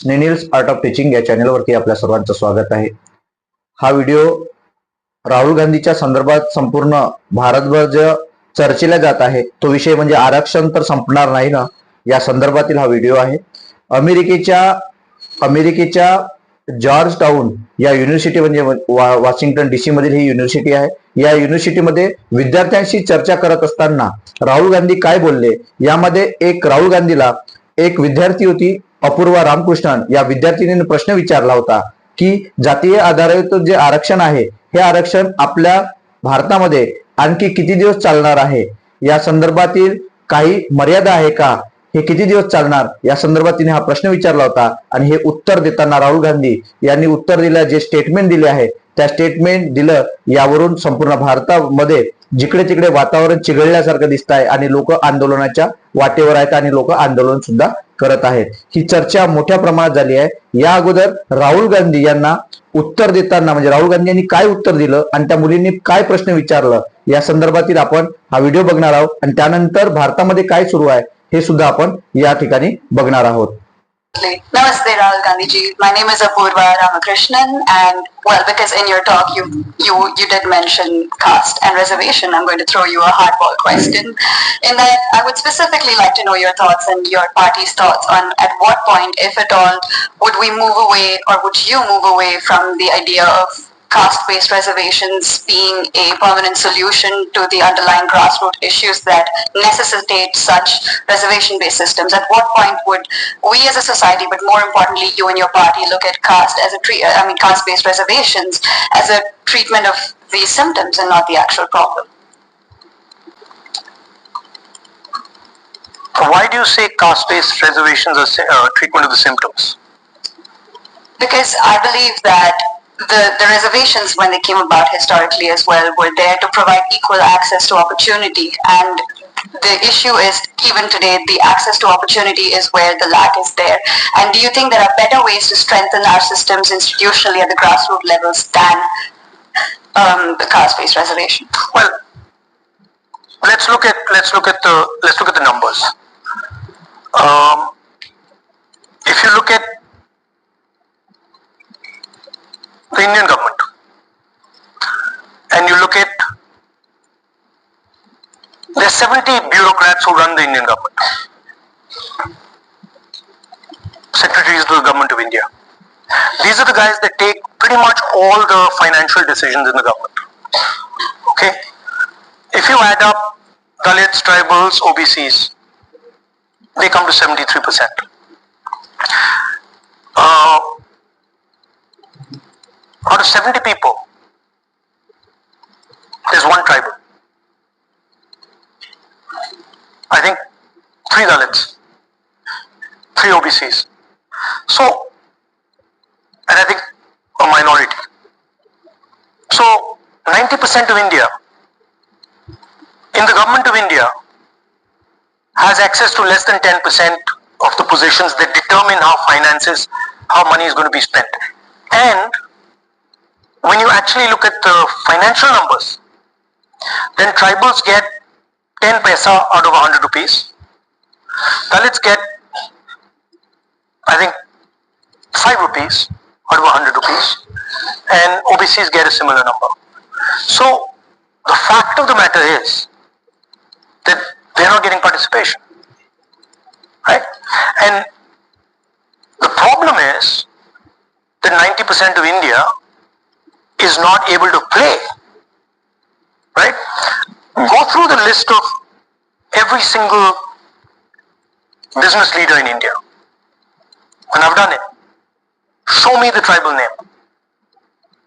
स्नेनिल्स art of teaching या चॅनलवरती आपल्या सर्वांचं स्वागत आहे. हा व्हिडिओ राहुल गांधीच्या संदर्भात संपूर्ण भारतभर जे चर्चेला जात आहे तो विषय म्हणजे आरक्षण तर संपणार नाही ना या संदर्भातील हा व्हिडिओ आहे. अमेरिकेच्या अमेरिकेच्या जॉर्ज टाउन या युनिव्हर्सिटी म्हणजे वा- वॉशिंग्टन डीसी मधील ही युनिव्हर्सिटी आहे. या युनिव्हर्सिटीमध्ये विद्यार्थ्यांशी चर्चा करत असताना राहुल गांधी काय बोलले? यामध्ये एक राहुल गांधीला एक विद्यार्थी होती अपूर्वा रामकृष्णन या विद्यार्थिनीने प्रश्न विचारला होता की जातीय आधारित जे आरक्षण आहे हे आरक्षण आपल्या भारतामध्ये आणखी किती दिवस चालणार आहे? या संदर्भातील काही मर्यादा आहे का? हे किती दिवस चालणार? या संदर्भात तिने हा प्रश्न विचारला होता आणि हे उत्तर देताना राहुल गांधी यांनी उत्तर दिलं जे स्टेटमेंट दिले आहे त्या स्टेटमेंट दिलं यावरून संपूर्ण भारतामध्ये जिकडे तिकडे वातावरण चिघळल्यासारखं दिसत आहे आणि लोक आंदोलनाच्या वाटेवर आहेत आणि लोक आंदोलन सुद्धा करत आहेत. ही चर्चा मोठ्या प्रमाणात झाली आहे. या अगोदर राहुल गांधी यांना उत्तर देताना म्हणजे राहुल गांधी यांनी काय उत्तर दिलं आणि त्या मुलींनी काय प्रश्न विचारलं या संदर्भातील आपण हा व्हिडिओ बघणार आहोत. आणि त्यानंतर भारतामध्ये काय सुरू आहे हे सुद्धा आपण या ठिकाणी बघणार आहोत. Namaste Rahul Gandhi ji. My name is Apurva Ramakrishnan and well because in your talk you you you did mention caste and reservation. I'm going to throw you a hardball question. In that I would specifically like to know your thoughts and your party's thoughts on at what point, if at all, would we move away or would you move away from the idea of caste-based reservations being a permanent solution to the underlying grassroots issues that necessitate such reservation-based systems. At what point would we as a society, but more importantly you and your party, look at caste as a tre- I mean caste-based reservations as a treatment of these symptoms and not the actual problem? Why do you say caste-based reservations are uh, treatment of the symptoms? Because I believe that the, the reservations, when they came about historically as well, were there to provide equal access to opportunity. And the issue is, even today, the access to opportunity is where the lack is there. And do you think there are better ways to strengthen our systems institutionally at the grassroots levels than um, the caste-based reservation? Well, let's look at let's look at the let's look at the numbers. Um, if you look at the Indian government and you look at are 70 bureaucrats who run the Indian government, secretaries to the government of India. These are the guys that take pretty much all the financial decisions in the government. Okay? If you add up Dalits, tribals, OBCs, they come to 73%. Uh, out of 70 people, there's one tribal. I think three Dalits, three OBCs. So, and I think a minority. So, 90% of India, in the government of India, has access to less than 10% of the positions that determine how finances, how money is going to be spent. And when you actually look at the financial numbers, then tribals get 10 paisa out of 100 rupees. Dalits get, I think, 5 rupees out of 100 rupees. And OBCs get a similar number. So, the fact of the matter is that they're not getting participation. Right? And the problem is that 90% of India is not able to play. Right? Go through the list of every single business leader in India. And I've done it. Show me the tribal name.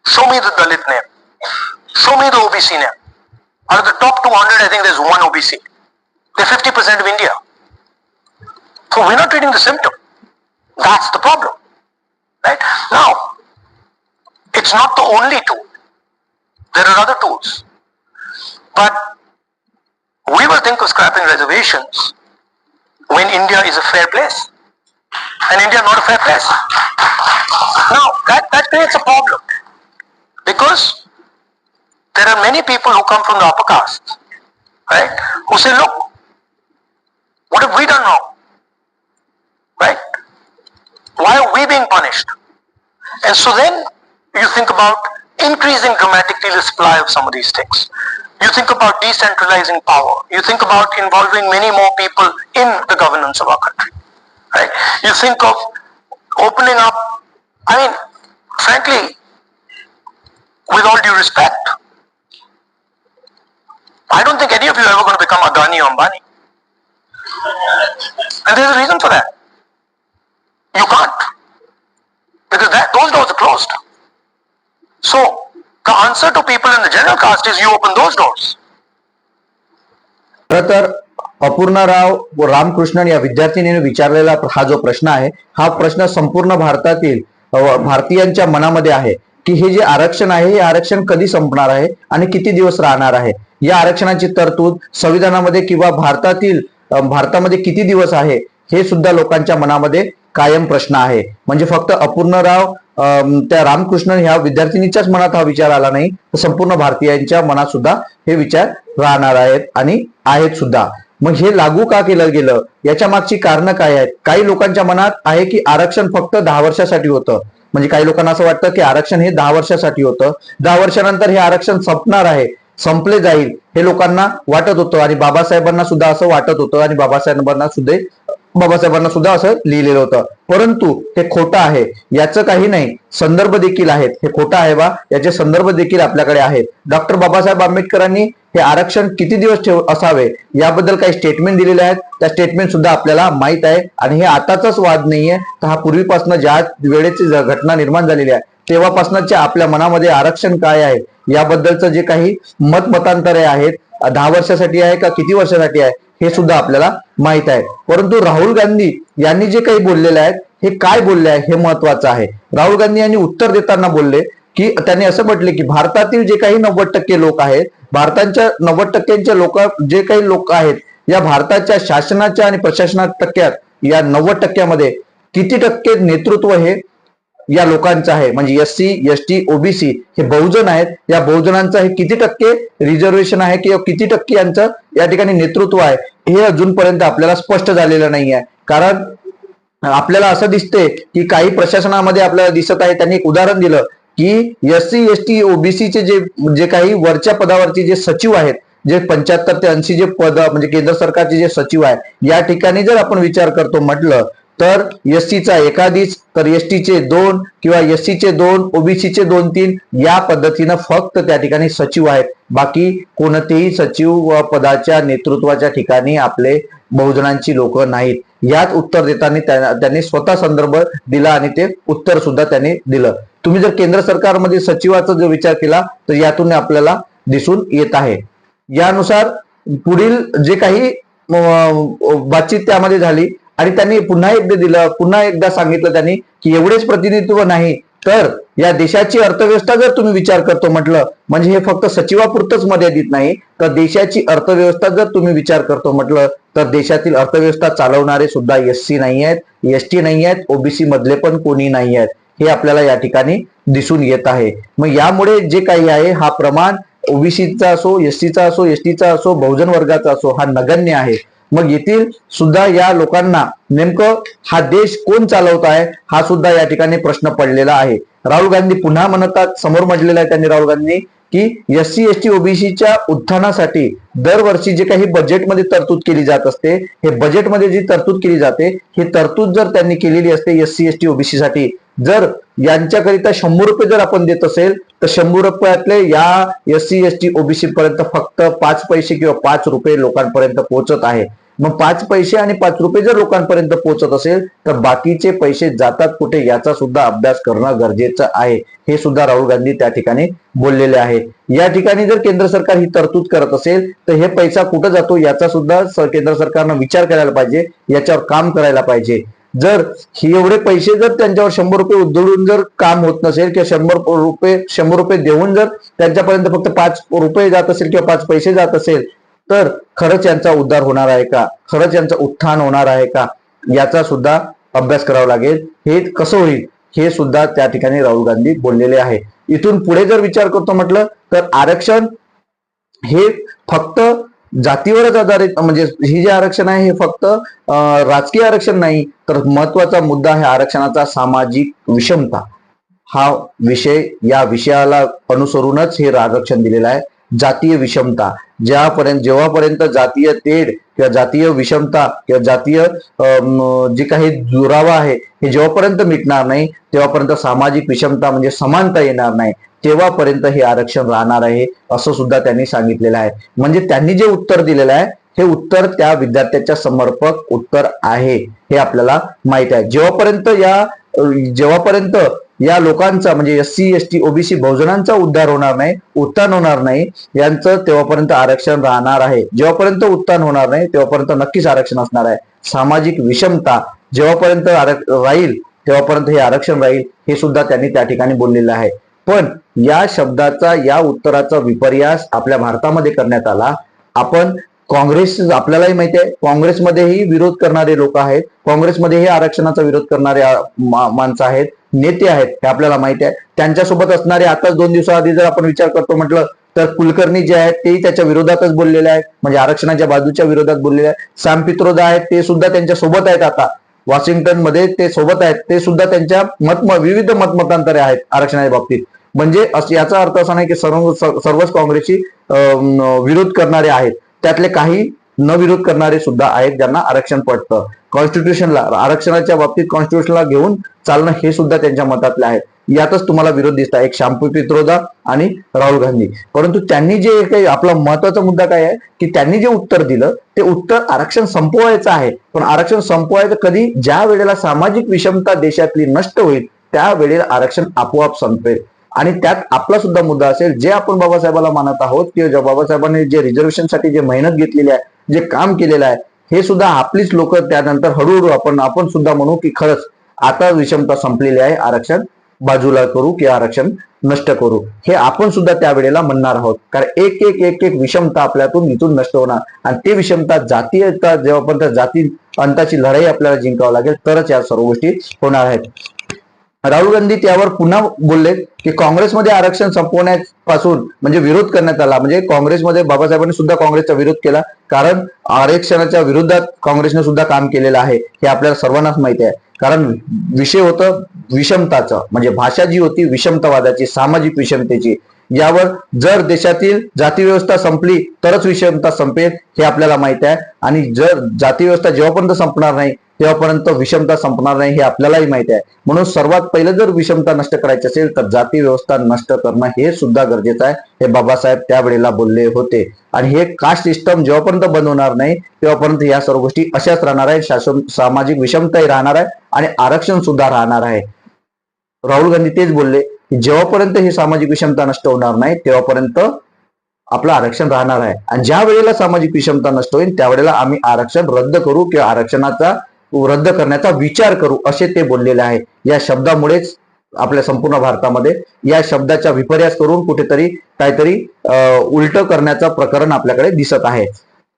Show me the Dalit name. Show me the OBC name. Out of the top 200, I think there's one OBC. They're 50% of India. So we're not treating the symptom. That's the problem. Right? Now, it's not the only tool. There are other tools. But we will think of scrapping reservations when India is a fair place. And India not a fair place. Now, that, that creates a problem. Because there are many people who come from the upper caste, right, who say, look, what have we done wrong? Right? Why are we being punished? And so then you think about increasing dramatically the supply of some of these things. You think about decentralizing power. You think about involving many more people in the governance of our country. Right? You think of opening up, I mean, frankly, with all due respect, I don't think any of you are ever going to become Adani or Ambani. And there's a reason for that. You can't. Because that, those doors are closed. Answer to people in the general caste is you open those doors. खर तर अपूर्णराव व रामकृष्णन या विद्यार्थिनीने विचारलेला हा जो प्रश्न आहे हा प्रश्न संपूर्ण भारतातील भारतीयांच्या मनामध्ये आहे की हे जे आरक्षण आहे हे आरक्षण कधी संपणार आहे आणि किती दिवस राहणार आहे या आरक्षणाची तरतूद संविधानामध्ये किंवा भारतातील भारतामध्ये किती दिवस आहे हे सुद्धा लोकांच्या मनामध्ये कायम प्रश्न आहे म्हणजे फक्त अपूर्णराव त्या रामकृष्णन ह्या विद्यार्थिनीच्याच मनात हा विचार आला नाही. तर संपूर्ण भारतीयांच्या मनात सुद्धा हे विचार राहणार आहेत आणि आहेत सुद्धा. मग हे लागू का केलं गेलं? याच्या मागची कारणं काय आहेत? काही लोकांच्या मनात आहे की आरक्षण फक्त दहा वर्षासाठी होतं. म्हणजे काही लोकांना असं वाटतं की आरक्षण हे दहा वर्षासाठी होतं. दहा वर्षानंतर हे आरक्षण संपणार आहे. संपले जाईल हे लोकांना वाटत होतं. आणि बाबासाहेबांना सुद्धा असं वाटत होतं आणि बाबासाहेबांना सुद्धा बाबासाहेबांना सुद्धा असं लिहिलेलं होतं. परंतु हे खोटं आहे. याचं काही नाही. संदर्भ देखील आहेत. हे खोटं आहे बा. याचे संदर्भ देखील आपल्याकडे आहेत. डॉक्टर बाबासाहेब आंबेडकरांनी हे आरक्षण किती दिवस ठेव असावे याबद्दल काही स्टेटमेंट दिलेले आहेत. त्या स्टेटमेंट सुद्धा आपल्याला माहीत आहे. आणि हे आताचाच वाद नाहीये. तर हा पूर्वीपासून ज्या वेळेची घटना निर्माण झालेली आहे तेव्हापासूनच्या आपल्या मनामध्ये आरक्षण काय आहे? याबद्दलचं जे काही मतमतांतरे आहेत दहा वर्षासाठी आहे का किती वर्षासाठी आहे हे सुद्धा आपल्याला माहीत आहे. परंतु राहुल गांधी यांनी जे काही बोललेले आहेत हे काय बोलले आहे हे महत्वाचं आहे. राहुल गांधी यांनी उत्तर देताना बोलले की त्यांनी असं म्हटले की भारतातील जे काही नव्वद टक्के लोक आहेत भारताच्या नव्वद टक्क्यांच्या लोक जे काही लोक आहेत या भारताच्या शासनाच्या आणि प्रशासना टक्क्यात या नव्वद टक्क्यामध्ये किती टक्के नेतृत्व हे या लोकांचा आहे. म्हणजे S C S T OBC हे बहुजन आहेत. या बहुजनांचं हे किती टक्के रिझर्वेशन आहे किंवा किती टक्के यांचं या ठिकाणी नेतृत्व आहे हे अजूनपर्यंत आपल्याला स्पष्ट झालेलं नाही आहे कारण आपल्याला असं दिसते की काही प्रशासनामध्ये आपल्याला दिसत आहे. त्यांनी एक उदाहरण दिलं की एस सी एस टी ओबीसीचे जे जे काही वरच्या पदावरचे जे सचिव आहेत जे पंच्याहत्तर ते ऐंशी जे पद म्हणजे केंद्र सरकारचे जे सचिव आहे या ठिकाणी जर आपण विचार करतो म्हटलं तर एस चा एकाधीच तर एस चे दोन किंवा एस दोन ओबीसीचे दोन तीन या पद्धतीनं फक्त त्या ठिकाणी सचिव आहेत. बाकी कोणतेही सचिव व पदाच्या नेतृत्वाच्या ठिकाणी आपले बहुजनांची लोक नाहीत. यात उत्तर देताना त्या- त्यांनी स्वतः संदर्भ दिला आणि ते उत्तर सुद्धा त्यांनी दिलं. तुम्ही जर केंद्र सरकारमध्ये सचिवाचा जर विचार केला तर यातून आपल्याला दिसून येत आहे. यानुसार पुढील जे काही बातचीत त्यामध्ये झाली आणि त्यांनी पुन्हा एकदा दिलं पुन्हा एकदा सांगितलं त्यांनी की एवढेच प्रतिनिधित्व नाही तर या देशाची अर्थव्यवस्था जर तुम्ही विचार करतो म्हटलं म्हणजे हे फक्त सचिवापुरतच मर्यादित नाही तर देशाची अर्थव्यवस्था जर तुम्ही विचार करतो म्हटलं तर देशातील अर्थव्यवस्था चालवणारे सुद्धा एस सी नाही आहेत एस टी नाही आहेत ओबीसी मधले पण कोणी नाही आहेत हे आपल्याला या ठिकाणी दिसून येत आहे. मग यामुळे जे काही आहे हा प्रमाण ओबीसीचा असो एसटीचा असो एसटीचा असो बहुजन वर्गाचा असो हा नगण्य आहे. मग येथील सुद्धा या लोकांना नेमकं हा देश कोण चालवत आहे हा सुद्धा या ठिकाणी प्रश्न पडलेला आहे. राहुल गांधी पुन्हा म्हणतात समोर म्हटलेलं आहे त्यांनी राहुल गांधी की एस सी एस टी ओबीसीच्या उत्थानासाठी दरवर्षी जे काही बजेटमध्ये तरतूद केली जात असते हे बजेटमध्ये जी तरतूद केली जाते ही तरतूद जर त्यांनी केलेली असते S C S T OBC साठी जर यांच्याकरिता शंभर रुपये जर आपण देत असेल तर शंभर रुपयातले या S C S T OBC पर्यंत फक्त पाच पैसे किंवा पाच रुपये लोकांपर्यंत पोहोचत आहे. मग पाच पैसे आणि पाच रुपये जर लोकांपर्यंत पोहोचत असेल तर बाकीचे पैसे जातात कुठे याचा सुद्धा अभ्यास करणं गरजेचं आहे. हे सुद्धा राहुल गांधी त्या ठिकाणी बोललेले आहे. या ठिकाणी जर केंद्र सरकार ही तरतूद करत असेल तर हे पैसा कुठं जातो याचा सुद्धा केंद्र सरकारनं विचार करायला पाहिजे याच्यावर काम करायला पाहिजे. जर हे एवढे पैसे जर त्यांच्यावर शंभर रुपये उधळून जर काम होत नसेल किंवा शंभर रुपये शंभर रुपये देऊन जर त्यांच्यापर्यंत फक्त पाच रुपये जात असेल किंवा पाच पैसे जात असेल तर खरंच यांचा उद्धार होणार आहे का? खरंच यांचं उत्थान होणार आहे का? याचा सुद्धा अभ्यास करावा लागेल. हे कसं होईल? हे सुद्धा त्या ठिकाणी राहुल गांधी बोललेले आहे. इथून पुढे जर विचार करतो म्हटलं तर आरक्षण हे फक्त जातीवरच आधारित म्हणजे हे जे आरक्षण आहे हे फक्त राजकीय आरक्षण नाही तर महत्त्वाचा मुद्दा आहे आरक्षणाचा सामाजिक विषमता. हा विषय या विषयाला अनुसरूनच हे आरक्षण दिलेलं आहे. जातीय विषमता. ज्यापर्यंत जेव्हापर्यंत जातीय तेढ किंवा जातीय विषमता किंवा जातीय जे काही दुरावा आहे हे जेव्हापर्यंत मिटणार नाही तेव्हापर्यंत सामाजिक विषमता म्हणजे समानता येणार नाही. तेव्हापर्यंत हे आरक्षण राहणार आहे असं सुद्धा त्यांनी सांगितलेलं आहे. म्हणजे त्यांनी जे उत्तर दिलेलं आहे हे उत्तर त्या विद्यार्थ्याच्या समर्पक उत्तर आहे हे आपल्याला माहीत आहे. जेव्हापर्यंत या जेव्हापर्यंत या लोकांचा म्हणजे S C S T OBC बहुजनांचा उद्धार होणार नाही उत्थान होणार नाही यांचं तेव्हापर्यंत आरक्षण राहणार आहे. जेव्हापर्यंत उत्थान होणार नाही तेव्हापर्यंत नक्कीच आरक्षण असणार आहे. सामाजिक विषमता जेव्हापर्यंत राहील तेव्हापर्यंत हे आरक्षण राहील हे सुद्धा त्यांनी त्या ठिकाणी बोललेलं आहे. पण या शब्दाचा या उत्तराचा विपर्यास आपल्या भारतामध्ये करण्यात आला. आपण काँग्रेस आपल्यालाही माहिती आहे काँग्रेसमध्येही विरोध करणारे लोक आहेत काँग्रेसमध्येही आरक्षणाचा विरोध करणारे माणसं आहेत नेते आहेत हे आपल्याला माहिती आहे. त्यांच्यासोबत असणारे आताच दोन दिवसाआधी जर आपण विचार करतो म्हटलं तर कुलकर्णी जे आहेत तेही त्याच्या विरोधातच बोललेले आहेत म्हणजे आरक्षणाच्या बाजूच्या विरोधात बोललेले आहेत. सॅम पित्रोदा आहेत ते सुद्धा त्यांच्यासोबत आहेत आता. वॉशिंग्टनमध्ये ते सोबत आहेत ते सुद्धा त्यांच्या मत विविध मतमतांतरे आहेत आरक्षणाच्या बाबतीत. म्हणजे असं- याचा अर्थ असा नाही की सर्व सर्वच काँग्रेसची विरोध करणारे आहेत. त्यातले काही न विरोध करणारे सुद्धा आहेत ज्यांना आरक्षण पडतं कॉन्स्टिट्युशनला आरक्षणाच्या बाबतीत कॉन्स्टिट्युशनला घेऊन चालणं हे सुद्धा त्यांच्या मतातले आहेत. यातच तुम्हाला विरोध दिसता एक शांपू पित्रोदा आणि राहुल गांधी. परंतु त्यांनी जे काही आपला महत्त्वाचा मुद्दा काय आहे? की त्यांनी जे उत्तर दिलं ते उत्तर आरक्षण संपवायचं आहे. पण आरक्षण संपवायचं कधी? ज्या वेळेला सामाजिक विषमता देशातली नष्ट होईल त्या वेळेला आरक्षण आपोआप संपेल. आणि त्यात आपला सुद्धा मुद्दा असेल जे आपण बाबासाहेबाला मानत आहोत किंवा बाबासाहेबांनी जे रिझर्वेशनसाठी जे मेहनत घेतलेली आहे जे काम केलेलं आहे हे सुद्धा आपलीच लोक त्यानंतर हळूहळू आपण आपण सुद्धा म्हणू की खरंच आता विषमता संपलेली आहे आरक्षण बाजूला करू किंवा आरक्षण नष्ट करू. हे आपण सुद्धा त्यावेळेला म्हणणार आहोत. कारण एक एक एक एक विषमता आपल्यातून इथून नष्ट होणार. आणि ते विषमता जातीयता जेव्हापर्यंत जाती अंताची लढाई आपल्याला जिंकावं लागेल तरच या सर्व गोष्टी होणार आहेत. राहुल गांधी त्यावर पुन्हा बोलले की काँग्रेसमध्ये आरक्षण संपवण्यापासून म्हणजे विरोध करण्यात आला. म्हणजे काँग्रेसमध्ये बाबासाहेबांनी सुद्धा काँग्रेसचा विरोध केला. कारण आरक्षणाच्या विरोधात काँग्रेसने सुद्धा काम केलेलं आहे. हे आपल्याला सर्वांनाच माहिती आहे. कारण विषय होतं विषमताचं. म्हणजे भाषा जी होती विषमतावादाची सामाजिक विषमतेची. यावर जर देशातील जातीव्यवस्था संपली तरच विषमता संपेल हे आपल्याला माहिती आहे. आणि जर जाती व्यवस्था जेव्हापर्यंत संपणार नाही तेव्हापर्यंत विषमता संपणार नाही हे आपल्यालाही माहिती आहे. म्हणून सर्वात पहिलं जर विषमता नष्ट करायची असेल तर जाती व्यवस्था नष्ट करणं हे सुद्धा गरजेचं आहे. हे बाबासाहेब त्यावेळेला बोलले होते. आणि हे कास्ट सिस्टम जेव्हापर्यंत बंद होणार नाही तेव्हापर्यंत या सर्व गोष्टी अशाच राहणार आहे शासन सामाजिक विषमताही राहणार आहे आणि आरक्षण सुद्धा राहणार आहे. राहुल गांधी तेच बोलले जेव्हापर्यंत ही सामाजिक विषमता नष्ट होणार नाही तेव्हापर्यंत आपलं आरक्षण राहणार आहे. आणि ज्या वेळेला सामाजिक विषमता नष्ट होईल त्यावेळेला आम्ही आरक्षण रद्द करू किंवा आरक्षणाचा रद्द करण्याचा विचार करू असे ते बोललेले आहे. या शब्दामुळेच आपल्या संपूर्ण भारतामध्ये या शब्दाचा विपर्यास करून कुठेतरी काहीतरी उलट करण्याचं प्रकरण आपल्याकडे दिसत आहे.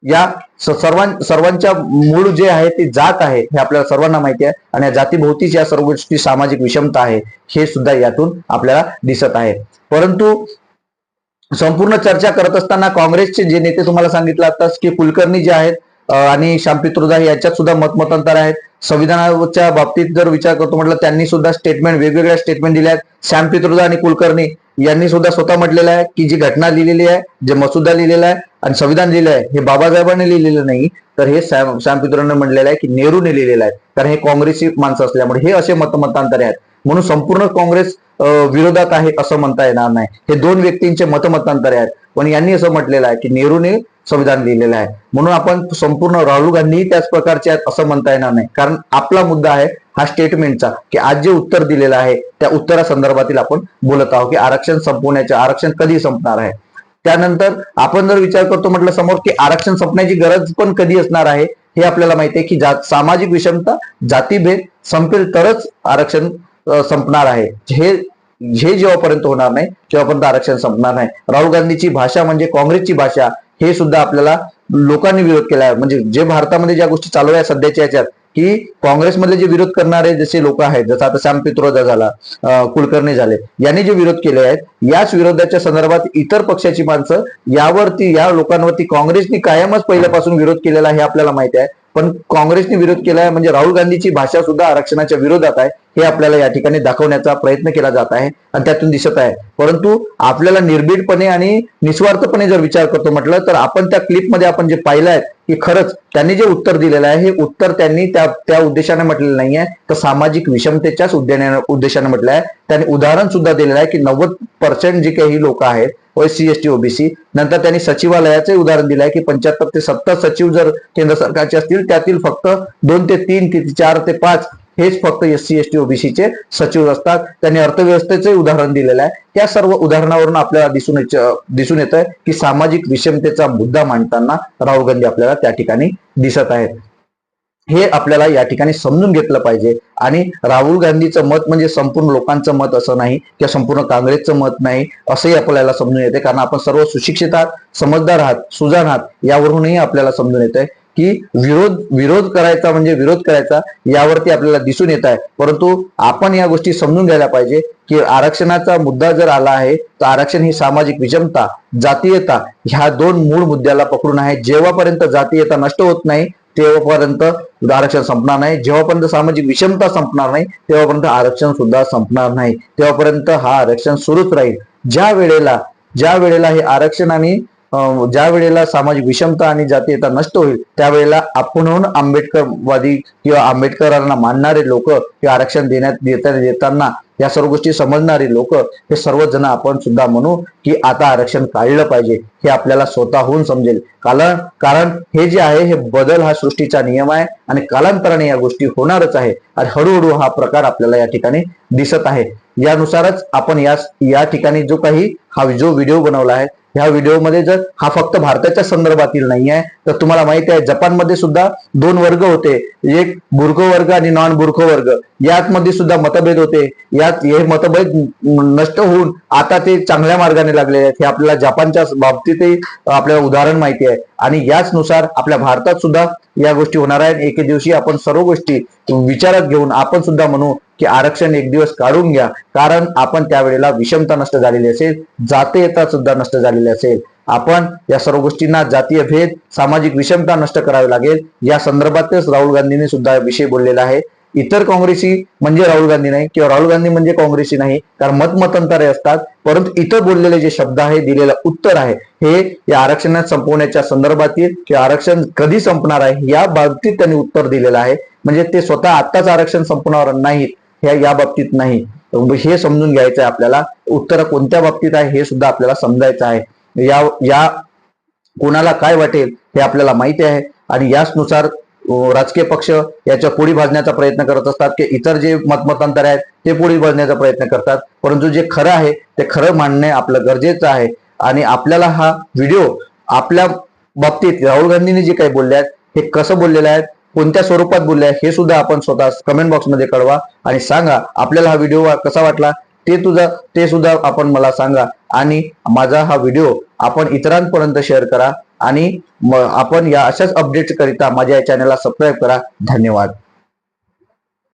या सर्वां सर्वांच्या मूळ जे आहे ते जात आहे हे आपल्याला सर्वांना माहिती आहे. आणि या जातीभोवतीच या सर्व गोष्टी सामाजिक विषमता आहे हे सुद्धा यातून आपल्याला दिसत आहे. परंतु संपूर्ण चर्चा करत असताना काँग्रेसचे जे नेते तुम्हाला सांगितलं आताच की कुलकर्णी जे आहेत आणि श्यामपित्रोदा यांच्यात सुद्धा मतमतांतर आहेत. संविधानाच्या बाबतीत जर विचार करतो म्हटलं त्यांनी सुद्धा स्टेटमेंट वेगवेगळ्या स्टेटमेंट दिल्या आहेत. श्याम पित्रोदा आणि कुलकर्णी यांनी सुद्धा स्वतः म्हटलेलं आहे की जी घटना लिहिलेली आहे जे मसुदा लिहिलेला आहे आणि संविधान लिहिलं आहे हे बाबासाहेबांनी लिहिलेलं नाही तर हे सॅम सॅम पित्रोने म्हटलेलं आहे की नेहरूने लिहिलेलं आहे. कारण हे काँग्रेसची माणसं असल्यामुळे हे असे मतमतांतरे आहेत. म्हणून संपूर्ण काँग्रेस विरोधात आहे असं म्हणता येणार नाही. हे दोन व्यक्तींचे मतमतांतरे आहेत. पण यांनी असं म्हटलेलं आहे की नेहरूने संविधान लिहिलेलं आहे. म्हणून आपण संपूर्ण राहुल गांधीही त्याच प्रकारचे आहेत असं म्हणता येणार नाही. कारण आपला मुद्दा आहे हा स्टेटमेंटचा की आज जे उत्तर दिलेलं आहे त्या उत्तरासंदर्भातील आपण बोलत आहोत की आरक्षण संपवण्याचे आरक्षण कधी संपणार आहे? त्यानंतर आपण जर विचार करतो म्हटलं समोर की आरक्षण संपण्याची गरज पण कधी असणार आहे हे आपल्याला माहिती आहे की जात सामाजिक विषमता जातीभेद संपेल तरच आरक्षण संपणार आहे. हे हे जेव्हापर्यंत होणार नाही तेव्हापर्यंत आरक्षण संपणार नाही. राहुल गांधीची भाषा म्हणजे काँग्रेसची भाषा हे सुद्धा आपल्याला लोकांनी विरोध केला आहे म्हणजे जे भारतामध्ये ज्या गोष्टी चालू आहे सध्याच्या याच्यात की काँग्रेसमधले जे विरोध करणारे जसे लोक आहेत जसं आता श्याम पित्रोदा झाला कुलकर्णी झाले यांनी जे विरोध केले आहेत याच विरोधाच्या संदर्भात इतर पक्षाची माणसं यावरती या लोकांवरती काँग्रेसनी कायमच पहिल्यापासून विरोध केलेला आहे हे आपल्याला माहिती आहे. पण काँग्रेसने विरोध केला आहे म्हणजे राहुल गांधीची भाषा सुद्धा आरक्षणाच्या विरोधात आहे. हे आपल्याला या ठिकाणी दाखवण्याचा प्रयत्न केला जात आहे आणि त्यातून दिसत आहे. परंतु आपल्याला निर्भीडपणे आणि निस्वार्थपणे जर विचार करतो म्हटलं तर आपण त्या क्लिपमध्ये आपण जे पाहिलं आहे की खरंच त्यांनी जे उत्तर दिलेलं आहे हे उत्तर त्यांनी त्या त्या उद्देशाने म्हटलेलं नाहीये. तर सामाजिक विषमतेच्याच उद्देशाने उद्देशाने म्हटलं आहे. त्यांनी उदाहरण सुद्धा दिलेलं आहे की नव्वद पर्सेंट जे काही लोक आहेत S C S T OBC नंतर त्यांनी सचिवालयाचे उदाहरण दिलं आहे की पंच्याहत्तर ते सत्तर सचिव जर केंद्र सरकारचे असतील त्यातील फक्त दोन ते तीन ते चार ते पाच हेच फक्त एस सी एस टी ओबीसीचे सचिव असतात. त्यांनी अर्थव्यवस्थेचे उदाहरण दिलेलं आहे. त्या सर्व उदाहरणावरून आपल्याला दिसून दिसून येत आहे की सामाजिक विषमतेचा मुद्दा मांडताना राहुल गांधी आपल्याला त्या ठिकाणी दिसत आहेत. हे आपल्याला या ठिकाणी समजून घेतलं पाहिजे. आणि राहुल गांधीचं मत म्हणजे संपूर्ण लोकांचं मत असं नाही किंवा संपूर्ण काँग्रेसचं मत नाही असंही आपल्याला समजून येते. कारण आपण सर्व सुशिक्षित आहात समजदार आहात सुजाण आहात यावरूनही आपल्याला समजून येते की विरोध विरोध करायचा म्हणजे विरोध करायचा यावरती आपल्याला दिसून येत आहे. परंतु आपण या गोष्टी समजून घ्यायला पाहिजे की आरक्षणाचा मुद्दा जर आला आहे तर आरक्षण ही सामाजिक विषमता जातीयता ह्या दोन मूळ मुद्द्याला पकडून आहे. जेव्हापर्यंत जातीयता नष्ट होत नाही तेव्हापर्यंत आरक्षण संपणार नाही. जेव्हापर्यंत सामाजिक विषमता संपणार नाही तेव्हापर्यंत आरक्षण सुद्धा संपणार नाही. तेव्हापर्यंत हा आरक्षण सुरूच राहील. ज्या वेळेला ज्या वेळेला हे आरक्षण आणि ज्या वेळेला सामाजिक विषमता आणि जातीयता नष्ट होईल त्यावेळेला आपणहून आंबेडकरवादी किंवा आंबेडकरांना मानणारे लोक किंवा आरक्षण देण्यात देता देताना या सर्व गोष्टी समजणारी लोक हे सर्वजण आपण सुद्धा म्हणू की आता आरक्षण काढलं पाहिजे हे आपल्याला स्वतःहून समजेल. कारण कारण हे जे आहे हे बदल हा सृष्टीचा नियम आहे आणि कालांतराने या गोष्टी होणारच आहे आणि हळूहळू हा प्रकार आपल्याला या ठिकाणी दिसत आहे. यानुसारच आपण या या ठिकाणी जो काही हा जो व्हिडिओ बनवला आहे ह्या व्हिडिओमध्ये जर हा फक्त भारताच्या संदर्भातील नाही आहे तर तुम्हाला माहिती आहे जपानमध्ये सुद्धा दोन वर्ग होते. एक बुरखो वर्ग आणि नॉन बुरखो वर्ग. यात मध्ये सुद्धा मतभेद होते. यात हे मतभेद नष्ट होऊन आता ते चांगल्या मार्गाने लागले आहेत. हे आपल्याला जपानच्या बाबतीतही आपल्याला उदाहरण माहिती आहे. आणि याचनुसार आपल्या भारतात सुद्धा या गोष्टी होणार आहेत. एके दिवशी आपण सर्व गोष्टी विचारात घेऊन आपण सुद्धा म्हणू की आरक्षण एक दिवस काढून घ्या. कारण आपण त्यावेळेला विषमता नष्ट झालेली असेल जातीयता सुद्धा नष्ट झालेली असेल. आपण या सर्व गोष्टींना जातीय भेद सामाजिक विषमता नष्ट करावी लागेल. या संदर्भातच राहुल गांधींनी सुद्धा विषय बोललेला आहे. इतर काँग्रेसी म्हणजे राहुल गांधी नाही किंवा राहुल गांधी म्हणजे काँग्रेसी नाही कारण मतमतांतरे असतात. परंतु इतर बोललेले जे शब्द आहे दिलेलं उत्तर आहे हे या आरक्षणात संपवण्याच्या संदर्भातील किंवा आरक्षण कधी संपणार आहे या बाबतीत त्यांनी उत्तर दिलेलं आहे. म्हणजे ते स्वतः आत्ताच आरक्षण संपणार नाहीत. ह्या या बाबतीत नाही. हे समजून घ्यायचं आहे आपल्याला. उत्तर कोणत्या बाबतीत आहे हे सुद्धा आपल्याला समजायचं आहे. या या कोणाला काय वाटेल हे आपल्याला माहिती आहे. आणि याचनुसार राजकीय पक्ष याच्या पोळी भाजण्याचा प्रयत्न करत असतात की इतर जे मतमतांतर आहेत ते पोळी भाजण्याचा प्रयत्न करतात. परंतु जे खरं आहे ते खरं मांडणे आपलं गरजेचं आहे. आणि आपल्याला हा व्हिडिओ आपल्या बाबतीत राहुल गांधींनी जे काही बोलले आहेत हे कसं बोललेलं आहे कोणत्या स्वरूपात बोलले हे सुद्धा आपण स्वतः कमेंट बॉक्समध्ये कळवा आणि सांगा आपल्याला हा व्हिडिओ कसा वाटला? ते तुझा ते सुद्धा आपण मला सांगा. आणि माझा हा व्हिडिओ आपण इतरांपर्यंत शेअर करा आणि आपण या अशाच अपडेट्स करिता माझ्या या चॅनलला सबस्क्राईब करा. धन्यवाद.